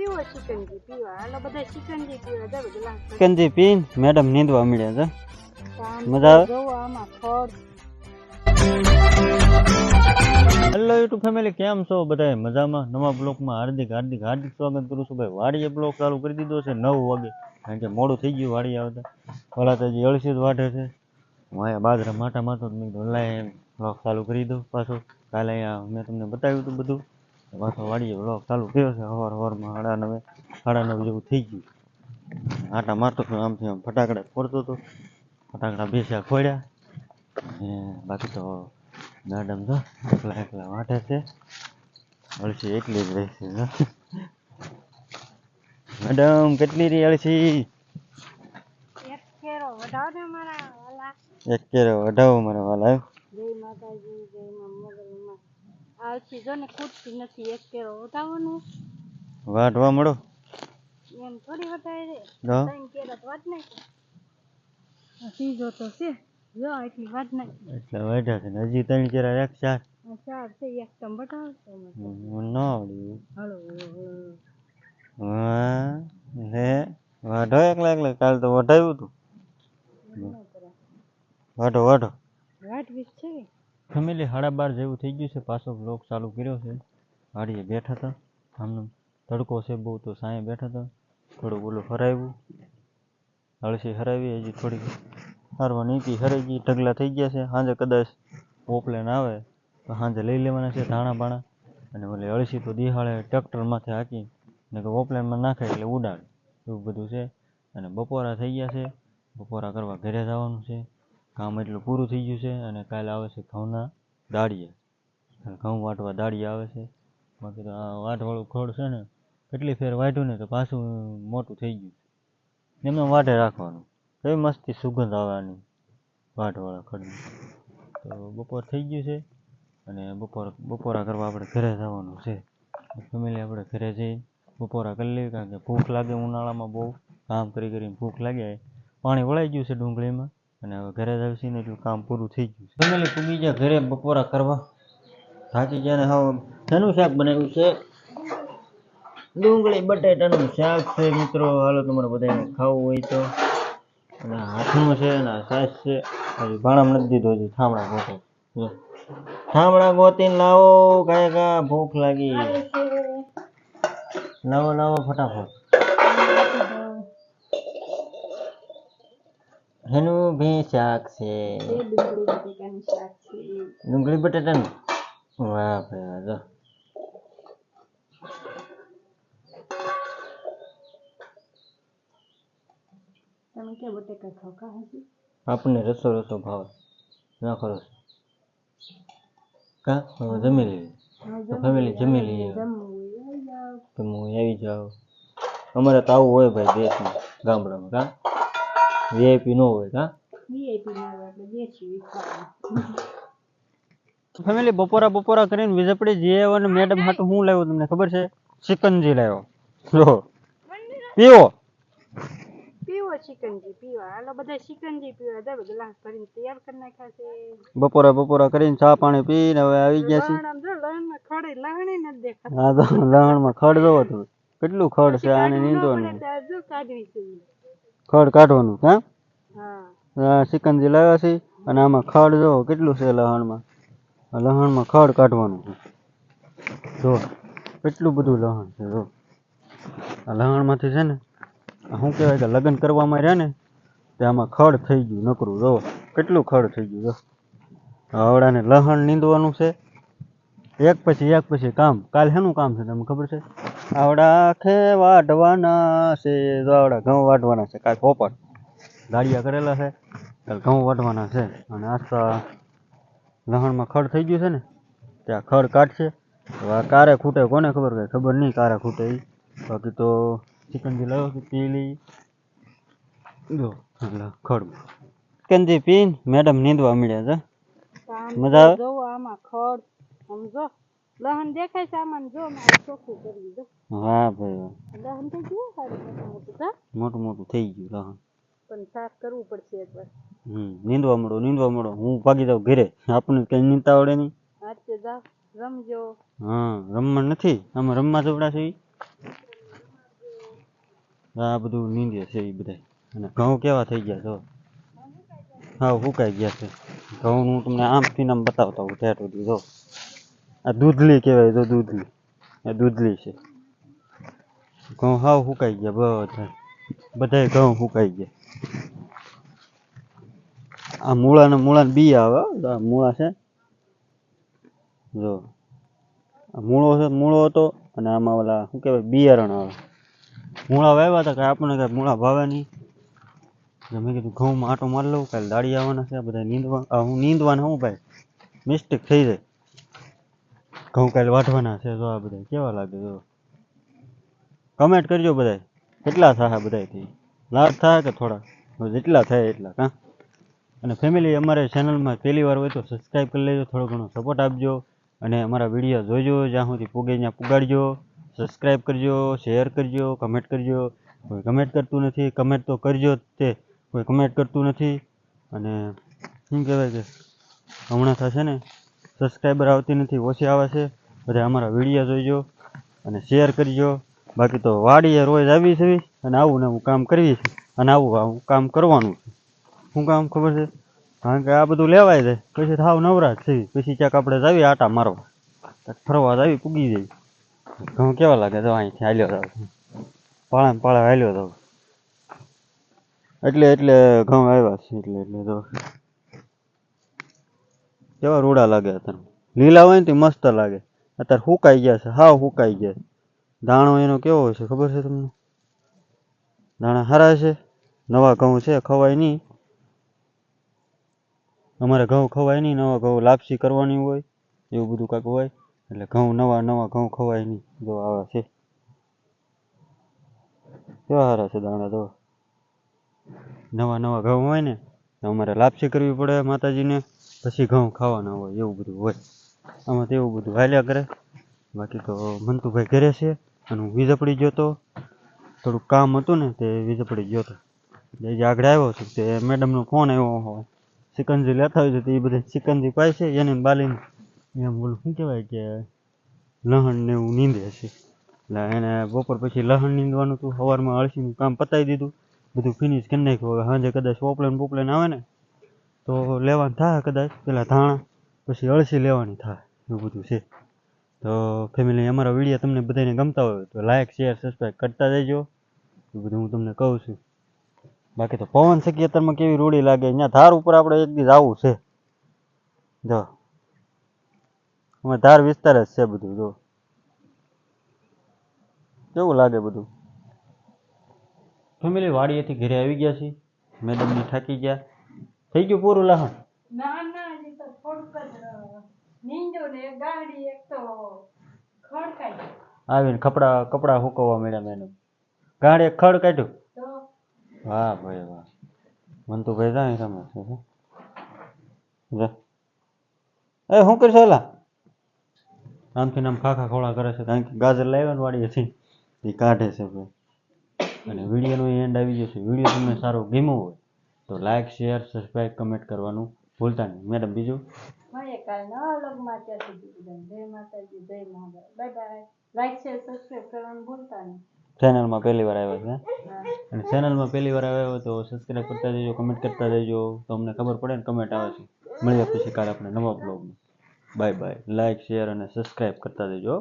પીવો ચિકનજી પીવા. હાલો બધા ચિકનજી પીવા જાવ ગલાસ ચિકનજી પીન મેડમ નીંદવા મળ્યા છે. મજા આવે? જોવો આમાં ફળ. હેલો યુટ્યુબ ફેમિલી કેમ છો બધા મજામાં? નવા બ્લોકમાં હાર્દિક હાર્દિક હાર્દિક સ્વાગત કરું છું. ભાઈ વાડીએ બ્લોક ચાલુ કરી દીધો છે નવ વાગે. કારણ કે મોડું થઈ ગયું વાડી આવતા. ભલા તો હજી અળસી જ વાઢે છે. હું અહીંયા બાજરા માટા માથો મેં કીધું લાય બ્લોક ચાલુ કરી દઉં પાછો. કાલે અહીંયા મેં તમને બતાવ્યું હતું બધું. પાછો વાડીએ બ્લોક ચાલુ કર્યો છે સવાર સવારમાં સાડા નવે સાડા નવ જેવું થઈ ગયું. આટા મારતો હતો આમથી આમ ફટાકડા ફોડતો હતો. ફટાકડા બેસ્યા ફોડ્યા. બાકી તો મેડમ તો એકલા એકલા વાટે છે. અળસી એકલી જ રહેશે. મેડમ કેટલી રહી અળસી? એક કેરો વધાવો ને મારા વાલા. એક કેરો અઢાવો મારા વાલા જય માતાજી જય માં આવતી જો ને ખૂટતી નથી એક કેળો વધાવવાનું. વાટવા મળો. એમ થોડી વધારે રે. ત્રણ કેળા તો વાત નહીં ત્રીજો તો છે. જો એટલી વાટ નહીં એટલે વાઢ્યા છે હજી ત્રણ કેળા એક ચાર. ચાર છે એક તમ હમ, ન આવડ્યું હળો હા લે વાઢો એકલા એકલા કાલ તો વઢાવ્યું હતું વાઢો વાઢો. વાટ વીસ છે. કે ફેમિલી સાડા બાર જેવું થઈ ગયું છે. પાછો બ્લોગ ચાલુ કર્યો છે. વાડીએ બેઠા હતા. આમનો તડકો છે બહુ તો સાંય બેઠા હતા. થોડું ઓલું હરાવ્યું. અળસી હરાવી, હજી થોડી હારવા નીતિ હરાઈ ગઈ. ઢગલા થઈ ગયા છે. સાંજે કદાચ પોપલેન આવે, તો સાંજે લઈ લેવાના છે ધાણા બાણા. અને ઓલી અળસી તો દિહાળે ટ્રેક્ટર માથે હાકી ને કે ઓપલેનમાં નાખે એટલે ઉડાડે. એવું બધું છે. અને બપોરા થઈ ગયા છે. બપોરા કરવા ઘરે જવાનું છે. કામ એટલું પૂરું થઈ ગયું છે અને કાલે આવે છે ઘઉંના દાળિયા. ઘઉં વાટવા દાળિયા આવે છે. બાકી તો આ વાટવાળું ખોડ છે ને, કેટલી ફેર વાટ્યું ને તો પાછું મોટું થઈ ગયું એમને વાટે રાખવાનું. કઈ મસ્તી સુગંધ આવવાની વાટવાળા ખડની. તો બપોર થઈ ગયું છે અને બપોર, બપોરા કરવા આપણે ઘરે જવાનું છે. ફેમિલી આપણે ઘરે જઈ બપોરા કરી લેવી કારણ કે ભૂખ લાગે ઉનાળામાં બહુ. કામ કરી કરીને ભૂખ લાગે. પાણી વળાઈ ગયું છે ડુંગળીમાં. અને હવે ઘરે જ ને એટલું કામ પૂરું થઈ ગયું છે. પૂગી ગયા ઘરે બપોરા કરવા. થાકી ગયા ને હવે શેનું શાક બનાવ્યું છે? ડુંગળી, બટેટાનું શાક છે મિત્રો. હાલો, તમારે બધાને ખાવું હોય તો. અને હાથનું છે અને સાસ છે. હજી ભાણામાં નથી દીધો, હજી થાંભળા ગોતો. થાંભળા ગોતીને લાવો, કાંઈ કા ભૂખ લાગી. લાવો લાવો, ફટાફટ. એનું ભી શાક છે. ડુંગળી બટાટાનું વાહ ભાઈ જો. તમે કે બટેકા ખાવ? કા હજી? આપણને રસો રસો ભાવે. નાખો કરો કા? જમી લઈએ ફેમિલી જમી લઈએ આવી હું આવી જાઉં અમારે તો આવું હોય ભાઈ દેશમાં ગામડામાં. કા? વીઆઈપી ન હોય કા? વીઆઈપી ના આવે આપણે દેશી ફેમિલી બપોરા બપોરા કરીને વીજપડી જે અને મેડમ હાટું હું લાવ્યો તમને ખબર છે? ચિકનજી લાવ્યો. જો. પીવો. પીવો ચિકનજી પીવા. હાલો બધા ચિકનજી પીવા. જાવ ગ્લાસ ભરીને તૈયાર કરી નાખ્યા છે. બપોરા બપોરા કરીને ચા પાણી પીને હવે આવી ગયા છે. લહણ લહણમાં ખડે લહણે નથી દેખાતું. હા તો લહણમાં ખડ જોવો તમે કેટલું ખડ છે આને નીંદો ત્યાં કાઢવી છે ખડ કાઢવાનું હા? સિકંજી લાવ્યા છે અને આમાં ખડ જો કેટલું છે લહણમાં? લહણમાં ખડ કાઢવાનું જો કેટલું બધું લહણ છે જો. આ લહણમાંથી છે ને શું કહેવાય કે લગ્ન કરવામાં રહ્યા ને તે આમાં ખડ થઈ ગયું નકરું જો. કેટલું ખડ થઈ ગયું જો. આવડાને લહણ નીંદવાનું છે. એક પછી એક પછી કામ. કાલ શેનું કામ છે તમને ખબર છે? આવડા ખે વાઢવાના છે જો આવડા ઘઉં વાઢવાના છે કાંઈ પોપટ ગાડિયા કરેલા છે ઘઉં વાઢવાના છે. અને આસ્તા લહણમાં ખડ થઈ ગયું છે ને ત્યાં ખડ કાઢશે. કારે ખૂટે કોને ખબર કઈ? ખબર નહીં કારે ખૂટે બાકી તો ચિકનજી લાવ્યો છે પીલી. જો ખડ ખડ ચિકનજી પીન મેડમ નીંદવા મળ્યા છે. મજા આવે? આમાં ખડ આમ જો લહણ દેખાય છે આમાં જો મારે ચોખ્ખું કરી દો વાહ ભાઈ લહન થઈ ગયું સારું મોટું મોટું કા મોટું મોટું થઈ ગયું લહન. પણ સાફ કરવું પડશે એકવાર. હમ નીંદવા મળો નીંદવા મળો. હું ભાગી જાઉં ઘરે. આપણને કઈ નીંદતા આવડે નહીં. આજે જાવ રમજો. હા રમવા નથી. આમાં રમવા જવડા છે? આ બધું નીંદે છે એ બધા અને ઘઉં કેવા થઈ ગયા જો હા? સુકાઈ ગયા છે. ઘઉં હું તમને આમથી ને આમ બતાવતા હું ઠેઠ સુધી જો. આ દૂધલી કહેવાય તો દૂધલી. આ દૂધલી છે. ઘઉં હાવ સુકાઈ ગયા બધા. બધાય ઘઉં સુકાઈ ગયા. આ મૂળાને મૂળાને બી આવે આ મૂળા છે. જો. આ મૂળો છે, મૂળો હતો અને આમાં ઓલા શું કહેવાય, બિયારણ આવે. મૂળા વાવ્યા હતા કે આપણને કાંઈ મૂળા ભાવે નહીં. મેં કીધું ઘઉંમાં આટો મારી લઉં, કાલે દાડી આવવાના છે બધા નીંદવા હું નીંદવાના હું ભાઈ? મિસ્ટેક થઈ જાય. ઘઉં કાલે વાઢવાના છે, જો આ બધા કેવા લાગે, જો. કમેન્ટ કરજો બધા કેટલા થાય બધાથી લાભ થાય કે થોડા? જેટલા થાય એટલા, કાં? અને ફેમિલી અમારે ચેનલમાં પહેલી વાર હોય તો સબસ્ક્રાઈબ કરી લેજો, થોડો ઘણો સપોર્ટ આપજો. અને અમારા વીડિયો જોજો, જ્યાં સુધી પૂગે ત્યાં પુગાડજો. સબસ્ક્રાઈબ કરજો શેર કરજો કમેન્ટ કરજો. કોઈ કમેન્ટ કરતું નથી કમેન્ટ તો કરજો જ તે. કોઈ કમેન્ટ કરતું નથી. અને શું કહેવાય કે, હમણાં થશે ને? સબસ્ક્રાઈબર આવતી નથી, ઓછી આવે છે બધા અમારા વીડિયો જોઈજો અને શેર કરજો. બાકી તો વાડીએ રોજ આવી છે અને આવું ને આવું કામ કરવી છે અને આવું આવું કામ કરવાનું છે. શું કામ ખબર છે? કારણ કે આ બધું લેવાય જાય પછી થાવ નવરા જ થઈ પછી ક્યાંક આપણે જાવી આટા મારવા. ફરવા ફરવા જાવી પૂગી જઈ ઘઉં કેવા લાગે તો અહીંથી હાલ્યો જાવ. પાળા પાળા હાલ્યો જાવ. એટલે એટલે ઘઉં આવ્યા છે, એટલે એટલે તો કેવા રૂડા લાગે અત્યારે. લીલા હોય ને તે મસ્ત લાગે. અત્યારે સુકાઈ ગયા છે, હાવ સુકાઈ ગયા. દાણો એનો કેવો હોય છે, ખબર છે તમને? દાણા સારા છે, નવા ઘઉં છે, ખવાય નહીં. અમારે ઘઉં ખવાય નહીં, નવા ઘઉં લાપસી કરવાની હોય, એવું બધું કાંઈક હોય. એટલે ઘઉં નવા નવા ઘઉં ખવાય નહીં, જો આવા છે. કેવા સારા છે દાણા તો. નવા નવા ઘઉં હોય ને અમારે લાપસી કરવી પડે માતાજીને. પછી ઘઉં ખાવાના હોય, એવું બધું હોય. આમાં તો એવું બધું હાલ્યા કરે. બાકી તો મંતુભાઈ ઘરે છે અને હું વીજપડી ગયો તો થોડુંક કામ હતું ને તે વીજપડી ગયો તો જે આગળ આવ્યો છું તે મેડમનો ફોન આવ્યો હોય. સિકંજી લેતા હોય છે તો એ બધે સિકંજી પાય છે એને બાલીને. એમ બોલું શું કહેવાય કે લહણ ને એવું નીંદે છે. એટલે એને બપોર પછી લહણ નીંદવાનું હતું. સવારમાં અળસીનું કામ પતાવી દીધું. બધું ફિનિશ કરી નાખ્યું. હવે સાંજે કદાચ પોપલેન પોપલેન આવે ને તો લેવાનું થાય કદાચ, પેલા ધાણા, પછી અળસી લેવાની થાય, એવું બધું છે. તો ફેમિલી અમારા વીડિયો તમને બધાને ગમતા હોય તો લાઈક શેર સબસ્ક્રાઈબ કરતા જજો એ બધું હું તમને કહું છું. બાકી તો પવન છે ખેતરમાં કેવી રૂડી લાગે, અહીંયા ધાર ઉપર આપણે એક દિવસ આવવું છે. જો. અમે ધાર વિસ્તાર જ છે બધું, જો. કેવું લાગે બધું? ફેમિલી વાડીએથી ઘરે આવી ગયા છીએ. મેડમને થાકી ગયા. થઈ ગયું પૂરું લહણ? ના ના હજી તો થોડુંક જ નીંદો ને ગાડી એક તો ખડકાઈ આવીને કપડા કપડા સુકવવા મળ્યા મેડમ. ગાડી એક ખડ કાઢ્યું? વાહ ભાઈ વાહ. મંતુભાઈ જાય રમે છે હો. જા. એ શું કરશો એલા આમથી નામ આમ ખાખા ખોળા કરે છે. કારણ કે ગાજર લાવ્યા ને વાડીએથી. એ કાઢે છે ભાઈ. અને વિડીયોનો એન્ડ આવી જશે. વીડિયો તમને સારો ગમ્યો હોય. તો લાઈક શેર સબસ્ક્રાઇબ કમેન્ટ કરવાનું ભૂલતા નહીં. મેડમ બીજું? મળીએ કાલે નવા વ્લોગમાં ત્યાં સુધી બધાને જય માતાજી જય Mahadev bye bye like share subscribe કરવાનું ભૂલતા નહીં. ચેનલમાં પહેલી વાર આવ્યા છે અને ચેનલમાં પહેલી વાર આવ્યા હોય તો સબસ્ક્રાઇબ કરતા જજો કમેન્ટ કરતા જજો. તો અમને ખબર પડે ને કમેન્ટ આવે છે. મળીએ પછી કાલે આપણે નવા બ્લોગમાં બાય બાય લાઈક શેર અને સબસ્ક્રાઇબ કરતા જજો